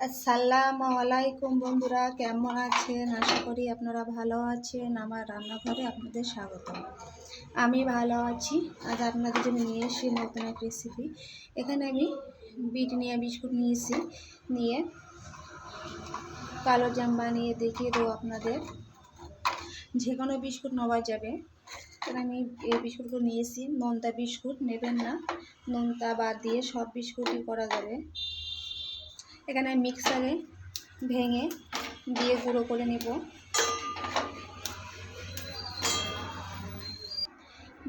আসসালামু আলাইকুম বন্ধুরা, কেমন আছেন? আশা করি আপনারা ভালো আছেন। আমার রান্নাঘরে আপনাদের স্বাগত আমি ভালো আছি। আজ আপনাদের জন্য নিয়ে এসেছি নতুন এক রেসিপি এখানে আমি বিট নিয়ে, বিস্কুট নিয়েছি। নিয়ে কালো জাম বানিয়ে দেখিয়ে দেবো আপনাদের। যে কোনো বিস্কুট নেওয়া যাবে। আমি এই বিস্কুটগুলো নিয়েছি। নোনতা বিস্কুট নেবেন না। নোনতা বাদ দিয়ে সব বিস্কুটই করা যাবে। এখানে মিক্সারে ভেঙে দিয়ে গুঁড়ো করে নেব।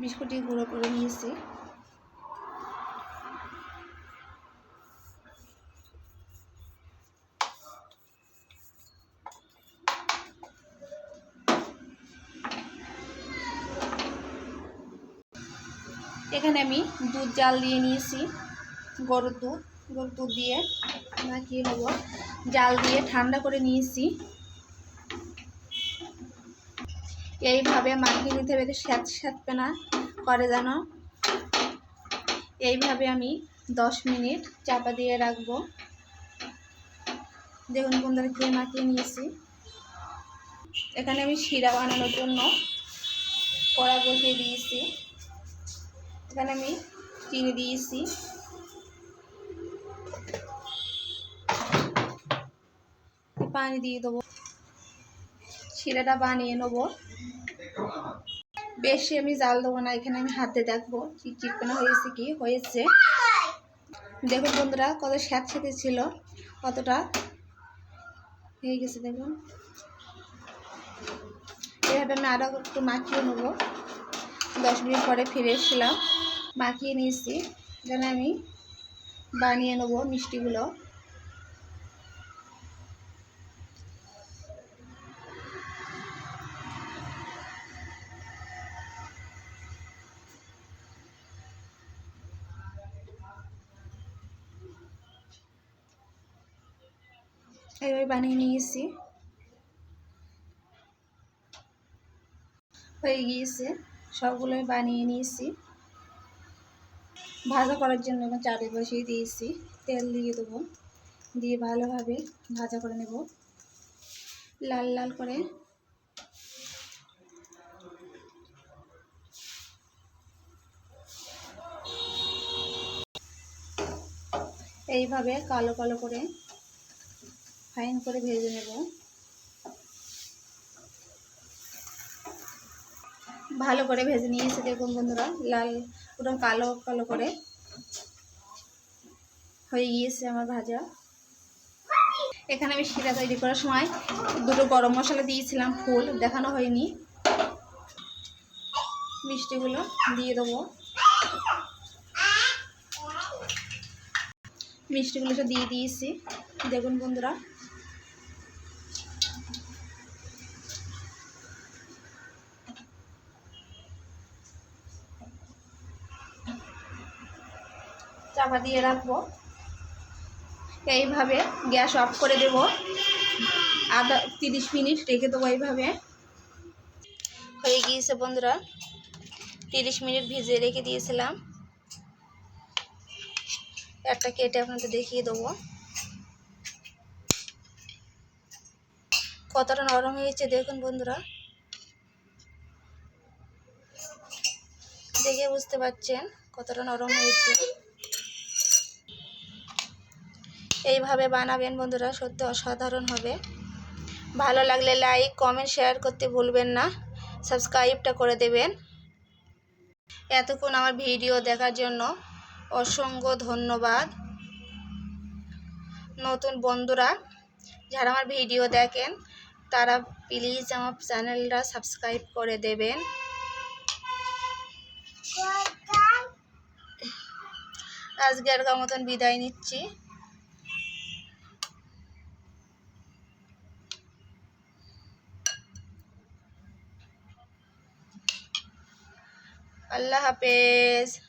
বিস্কুটটি গুঁড়ো করে নিয়েছি। এখানে আমি দুধ জাল দিয়ে নিয়েছি, গরুর দুধ। গরুর দুধ দিয়ে মাখিয়ে নেব জাল দিয়ে ঠান্ডা করে নিয়েছি। এইভাবে মাখিয়ে নিতে হবে স্যাঁত স্যাঁতবে না করে যেন এইভাবে আমি দশ মিনিট চাপা দিয়ে রাখব। দেখুন বন্ধুরা খেয়ে মাখিয়ে নিয়েছি। এখানে আমি শিরা বানানোর জন্য কড়া বসিয়ে দিয়েছি। এখানে আমি চিনি দিয়েছি। পানি দিয়ে দেবো। শিরাটা বানিয়ে নেব। বেশি আমি জাল দেবো না, এখানে আমি হাতে দেখব চিটচিটকানো হয়েছে, কি হয়েছে। দেখুন বন্ধুরা, কত স্যাঁত স্যাঁতে ছিল, কতটা হয়ে গেছে দেখুন এভাবে আমি আরও একটু মাখিয়ে নেব। দশ মিনিট পরে ফিরে এসেছিলাম। মাখিয়ে নিয়েছি। এখানে আমি বানিয়ে নেব মিষ্টিগুলো। এইভাবে বানিয়ে নিয়েছি। হয়ে গিয়েছে সবগুলো বানিয়ে নিয়েছি। ভাজা করার জন্য আমি চারে বসিয়ে দিয়েছি, তেল দিয়ে দেবো। দিয়ে ভালোভাবে ভাজা করে নেব। লাল লাল করে এইভাবে কালো কালো করে ফাইন করে ভেজে নেব। ভালো করে ভেজে নিয়েছি, দেখুন বন্ধুরা, লাল, পুরো কালো কালো করে। হয়ে গিয়েছে আমার ভাজা। এখানে আমি শিরা তৈরি করার সময় দুটো গরম মশলা দিয়েছিলাম, ফুল, দেখানো হয়নি। মিষ্টিগুলো দিয়ে দেবো। মিষ্টিগুলো সব দিয়ে দিয়েছি। দেখুন বন্ধুরা চাপা দিয়ে রাখব। এইভাবে গ্যাস অফ করে দেব। আধা, তিরিশ মিনিট রেখে দেবো এইভাবে। হয়ে গিয়েছে বন্ধুরা, তিরিশ মিনিট ভিজে রেখে দিয়েছিলাম। একটা কেটে আপনাদের দেখিয়ে দেবো। কতটা নরম হয়েছে দেখুন বন্ধুরা। দেখে বুঝতে পারছেন কতটা নরম হয়েছে। এইভাবে বানাবেন বন্ধুরা সত্যি অসাধারণ হবে। ভালো লাগলে লাইক কমেন্ট শেয়ার করতে ভুলবেন না। সাবস্ক্রাইবটা করে দেবেন। এতক্ষণ আমার ভিডিও দেখার জন্য অসংখ্য ধন্যবাদ। নতুন বন্ধুরা যারা আমার ভিডিও দেখেন তারা প্লিজ আমার চ্যানেলটা সাবস্ক্রাইব করে দেবেন। আজকের মতন বিদায় নিচ্ছি। আল্লাহ হাফেজ।